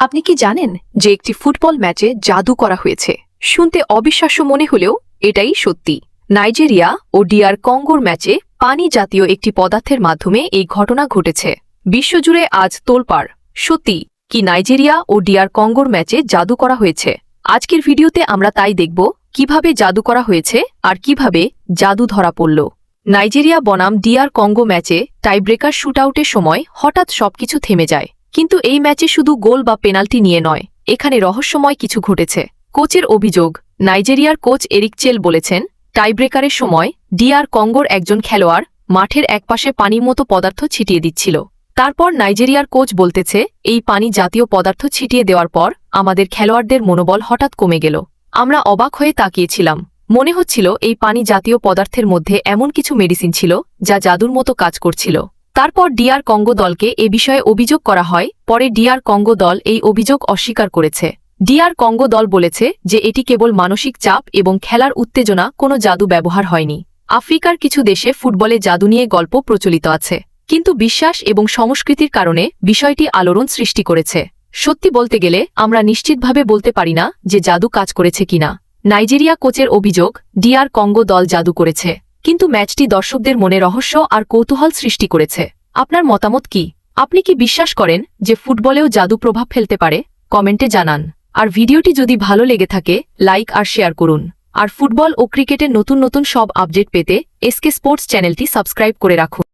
আপনি কি জানেন যে একটি ফুটবল ম্যাচে জাদু করা হয়েছে? শুনতে অবিশ্বাস্য মনে হলেও এটাই সত্যি। নাইজেরিয়া ও ডিআর কঙ্গোর ম্যাচে পানি জাতীয় একটি পদার্থের মাধ্যমে এই ঘটনা ঘটেছে। বিশ্বজুড়ে আজ তোলপাড়। সত্যি কি নাইজেরিয়া ও ডিআর কঙ্গোর ম্যাচে জাদু করা হয়েছে? আজকের ভিডিওতে আমরা তাই দেখব কীভাবে জাদু করা হয়েছে আর কীভাবে জাদু ধরা পড়ল। নাইজেরিয়া বনাম ডিআর কঙ্গো ম্যাচে টাইব্রেকার শুটআউটের সময় হঠাৎ সবকিছু থেমে যায়। কিন্তু এই ম্যাচে শুধু গোল বা পেনাল্টি নিয়ে নয়, এখানে রহস্যময় কিছু ঘটেছে। কোচের অভিযোগ, নাইজেরিয়ার কোচ এরিক চেল বলেছেন, টাইব্রেকারের সময় ডিআর কঙ্গোর একজন খেলোয়াড় মাঠের একপাশে পানির মতো পদার্থ ছিটিয়ে দিচ্ছিল। তারপর নাইজেরিয়ার কোচ বলতেছে, এই পানি জাতীয় পদার্থ ছিটিয়ে দেওয়ার পর আমাদের খেলোয়াড়দের মনোবল হঠাৎ কমে গেল। আমরা অবাক হয়ে তাকিয়েছিলাম। মনে হচ্ছিল এই পানি জাতীয় পদার্থের মধ্যে এমন কিছু মেডিসিন ছিল যা জাদুর মতো কাজ করছিল। তারপর ডিআর কঙ্গো দলকে এ বিষয়ে অভিযোগ করা হয়, পরে ডিআর কঙ্গো দল এই অভিযোগ অস্বীকার করেছে। ডিআর কঙ্গো দল বলেছে যে এটি কেবল মানসিক চাপ এবং খেলার উত্তেজনা, কোনো জাদু ব্যবহার হয়নি। আফ্রিকার কিছু দেশে ফুটবলে জাদু নিয়ে গল্প প্রচলিত আছে। কিন্তু বিশ্বাস এবং সংস্কৃতির কারণে বিষয়টি আলোড়ন সৃষ্টি করেছে। সত্যি বলতে গেলে, আমরা নিশ্চিতভাবে বলতে পারি না যে জাদু কাজ করেছে কিনা। নাইজেরিয়া কোচের অভিযোগ, ডিআর কঙ্গো দল জাদু করেছে। কিন্তু ম্যাচটি দর্শকদের মনে রহস্য আর কৌতূহল সৃষ্টি করেছে। আপনার মতামত কি? আপনি কি বিশ্বাস করেন যে ফুটবলেও জাদু প্রভাব ফেলতে পারে? কমেন্টে জানান। আর ভিডিওটি যদি ভালো লেগে থাকে, লাইক আর শেয়ার করুন। আর ফুটবল ও ক্রিকেটের নতুন নতুন সব আপডেট পেতে এসকে স্পোর্টস চ্যানেলটি সাবস্ক্রাইব করে রাখুন।